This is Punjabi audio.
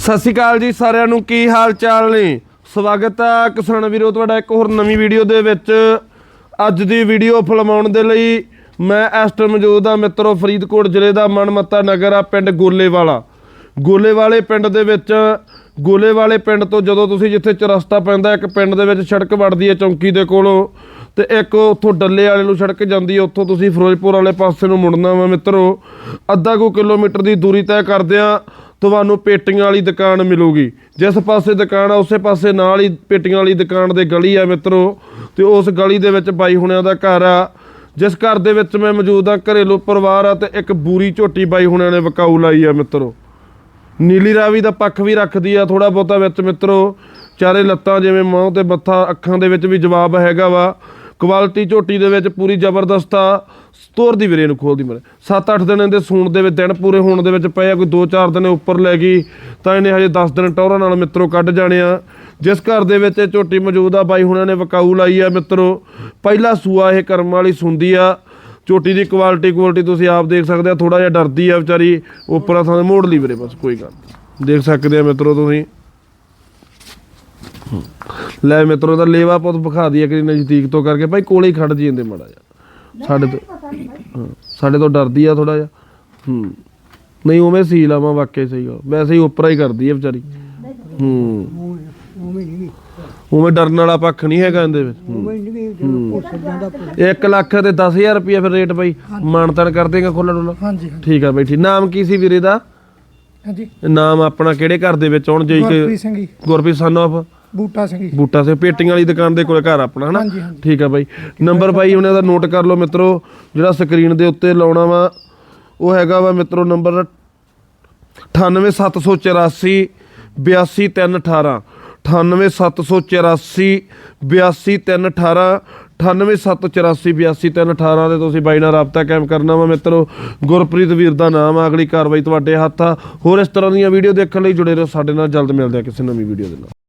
ਸਤਿ ਸ਼੍ਰੀ ਅਕਾਲ ਜੀ ਸਾਰਿਆਂ ਨੂੰ, ਕੀ ਹਾਲ ਚਾਲ ਨੇ? ਸਵਾਗਤ ਹੈ ਕਿਸਾਨ ਵੀਰੋ, ਤੁਹਾਡਾ ਇੱਕ ਹੋਰ ਨਵੀਂ ਵੀਡੀਓ ਦੇ ਵਿੱਚ। ਅੱਜ ਦੀ ਵੀਡੀਓ ਫਿਲਮਾਉਣ ਦੇ ਲਈ ਮੈਂ ਐਸਟਰ ਮੌਜੂਦ ਆ ਮਿੱਤਰੋ, ਫਰੀਦਕੋਟ ਜ਼ਿਲ੍ਹੇ ਦਾ ਮਨਮੱਤਾ ਨਗਰ ਆ, ਪਿੰਡ ਗੋਲੇਵਾਲਾ। ਗੋਲੇਵਾਲੇ ਪਿੰਡ ਦੇ ਵਿੱਚ, ਗੋਲੇਵਾਲੇ ਪਿੰਡ ਤੋਂ ਜਦੋਂ ਤੁਸੀਂ ਜਿੱਥੇ ਚਰਸਤਾ ਪੈਂਦਾ, ਇੱਕ ਪਿੰਡ ਦੇ ਵਿੱਚ ਸੜਕ ਵੜਦੀ ਹੈ ਚੌਂਕੀ ਦੇ ਕੋਲੋਂ, ਤੇ ਇੱਕ ਉੱਥੋਂ ਡੱਲੇ ਵਾਲੇ ਨੂੰ ਸੜਕ ਜਾਂਦੀ ਹੈ, ਉੱਥੋਂ ਤੁਸੀਂ ਫਿਰੋਜ਼ਪੁਰ ਵਾਲੇ ਪਾਸੇ ਨੂੰ ਮੁੜਨਾ ਵਾ ਮਿੱਤਰੋ। ਅੱਧਾ ਕੁ ਕਿਲੋਮੀਟਰ ਦੀ ਦੂਰੀ ਤੈਅ ਕਰਦਿਆਂ ਤੁਹਾਨੂੰ ਪੇਟੀਆਂ ਵਾਲੀ ਦੁਕਾਨ ਮਿਲੂਗੀ। ਜਿਸ ਪਾਸੇ ਦੁਕਾਨ ਆ, ਉਸੇ ਪਾਸੇ ਨਾਲ ਹੀ ਪੇਟੀਆਂ ਵਾਲੀ ਦੁਕਾਨ ਦੇ ਗਲੀ ਆ ਮਿੱਤਰੋ। ਤੇ ਉਸ ਗਲੀ ਦੇ ਵਿੱਚ ਬਾਈ ਹੁਣਿਆਂ ਦਾ ਘਰ ਆ। ਜਿਸ ਘਰ ਦੇ ਵਿੱਚ ਮੈਂ ਮੌਜੂਦ ਆ, ਘਰੇਲੂ ਪਰਿਵਾਰ ਆ ਤੇ ਇੱਕ ਬੂਰੀ ਝੋਟੀ ਬਾਈ ਹੁਣਿਆਂ ਨੇ ਵਕਾਊ ਲਾਈ ਆ ਮਿੱਤਰੋ। ਨੀਲੀ ਰਾਵੀ ਦਾ ਪੱਖ ਵੀ ਰੱਖਦੀ ਆ ਥੋੜਾ ਬਹੁਤਾ ਵਿੱਚ ਮਿੱਤਰੋ। ਚਾਰੇ ਲੱਤਾਂ ਜਿਵੇਂ ਮੂੰਹ ਤੇ ਮੱਥਾ ਅੱਖਾਂ ਦੇ ਵਿੱਚ ਵੀ ਜਵਾਬ ਹੈਗਾ ਵਾ। ਕੁਆਲਿਟੀ ਝੋਟੀ ਦੇ ਵਿੱਚ ਪੂਰੀ ਜ਼ਬਰਦਸਤ ਆ ਸਟੋਰ ਦੀ ਵੀਰੇ ਨੂੰ ਖੋਲਦੀ ਮਰੇ 7-8 ਦਿਨ ਇਹਦੇ ਸੂਣ ਦੇ ਵਿੱਚ, ਦਿਨ ਪੂਰੇ ਹੋਣ ਦੇ ਵਿੱਚ ਪਏ ਆ, ਕੋਈ 2-4 ਦਿਨ ਉੱਪਰ ਲੈ ਗਈ, ਤਾਂ ਇਹਨੇ ਹਜੇ 10 ਦਿਨ ਟੌਰਾਂ ਨਾਲ ਮਿੱਤਰੋ ਕੱਢ ਜਾਣੇ ਆ। ਜਿਸ ਘਰ ਦੇ ਵਿੱਚ ਇਹ ਝੋਟੀ ਮੌਜੂਦ ਆ, ਬਾਈ ਹੁਣਾਂ ਨੇ ਵਕਾਊ ਲਾਈ ਆ ਮਿੱਤਰੋ। ਪਹਿਲਾ ਸੂਆ ਇਹ ਕਰਮ ਵਾਲੀ ਸੁੰਦੀ ਆ। ਝੋਟੀ ਦੀ ਕੁਆਲਿਟੀ ਕੁਆਲਿਟੀ ਤੁਸੀਂ ਆਪ ਦੇਖ ਸਕਦੇ ਆ ਥੋੜਾ ਜਿਹਾ ਡਰਦੀ ਆ ਵਿਚਾਰੀ ਉੱਪਰ ਥਾਂ ਮੋੜ ਲਈ ਵੀਰੇ, ਬਸ ਕੋਈ ਗੱਲ ਨੀ। ਦੇਖ ਸਕਦੇ ਆ ਮਿੱਤਰੋ ਤੁਸੀਂ। ਲੈ ਮਿੱਤਰੋ ਦਾ ਲੇਵਾ ਪੁੱਤ ਵਿਖਾ ਦਈਏ ਕਿ ਨਜ਼ਦੀਕ ਤੋਂ ਕਰਕੇ। ਭਾਈ ਕੋਲੇ ਹੀ ਖੜ ਜੀ ਜਾਂਦੇ ਮਾੜਾ ਜਿਹਾ। ਸਾਡੇ ਤੋਂ ਹਾਂ, ਸਾਡੇ ਤੋਂ ਡਰਦੀ ਆ ਥੋੜਾ ਜਿਹਾ। ਹੂੰ ਨਹੀਂ ਉਵੇਂ ਸੀ ਲਾਵਾਂ ਵਾਕਿਆ ਸਹੀ ਗੱਲ। ਵੈਸੇ ਹੀ ਉੱਪਰ ਹੀ ਕਰਦੀ ਆ ਵਿਚਾਰੀ। ਹੂੰ। ਉਵੇਂ ਡਰਨ ਵਾਲਾ ਪੱਖ ਨਹੀਂ ਹੈਗਾ ਇਹਦੇ ਵਿੱਚ। ਹੂੰ। 1 ਲੱਖ ਤੇ 10000 ਰੁਪਏ ਫਿਰ ਰੇਟ ਬਾਈ ਮਾਨਤਨ ਕਰ ਦੇਗਾ ਖੋਲਣ ਨੂੰ ਹਾਂਜੀ ਠੀਕ ਆ ਬਾਈ ਠੀਕ। ਨਾਮ ਕੀ ਸੀ ਵੀਰੇ ਦਾ? ਹਾਂਜੀ। ਨਾਮ ਆਪਣਾ ਕਿਹੜੇ ਘਰ ਦੇ ਵਿੱਚ? ਆਉਣ ਜੇ ਗੁਰਪ੍ਰੀਤ ਸਿੰਘ ਜੀ। Gurpreet son of Buta Singh ji. ਬੂਟਾ ਸੇ ਪੇਟੀਆਂ ਵਾਲੀ ਦੁਕਾਨ ਦੇ ਕੋਲ ਘਰ ਆਪਣਾ ਹਨਾ? ਹਾਂਜੀ, ਹਾਂਜੀ। ਠੀਕ ਆ ਬਾਈ। ਨੰਬਰ ਬਾਈ ਉਹਨਾਂ ਦਾ ਨੋਟ ਕਰ ਲਓ ਮਿੱਤਰੋ ਜਿਹੜਾ ਸਕਰੀਨ ਦੇ ਉੱਤੇ ਲਾਉਣਾ ਵਾ ਉਹ ਹੈਗਾ ਵਾ ਮਿੱਤਰੋ ਨੰਬਰ 98784 82318 98784 82318 98784 ਦੇ ਤੁਸੀਂ ਬਾਈ ਨਾਲ ਰਾਬਤਾ ਕਾਇਮ ਕਰਨਾ ਵਾ ਮਿੱਤਰੋ। ਗੁਰਪ੍ਰੀਤ ਵੀਰ ਦਾ ਨਾਮ ਆ ਅਗਲੀ ਕਾਰਵਾਈ ਤੁਹਾਡੇ ਹੱਥ ਆ। ਹੋਰ ਇਸ ਤਰ੍ਹਾਂ ਦੀਆਂ ਵੀਡੀਓ ਦੇਖਣ ਲਈ ਜੁੜੇ ਰਹੋ। ਸਾਡੇ ਨਾਲ ਜਲਦ ਮਿਲਦੇ ਆ ਕਿਸੇ ਨਵੀਂ ਵੀਡੀਓ ਦੇ ਨਾਲ।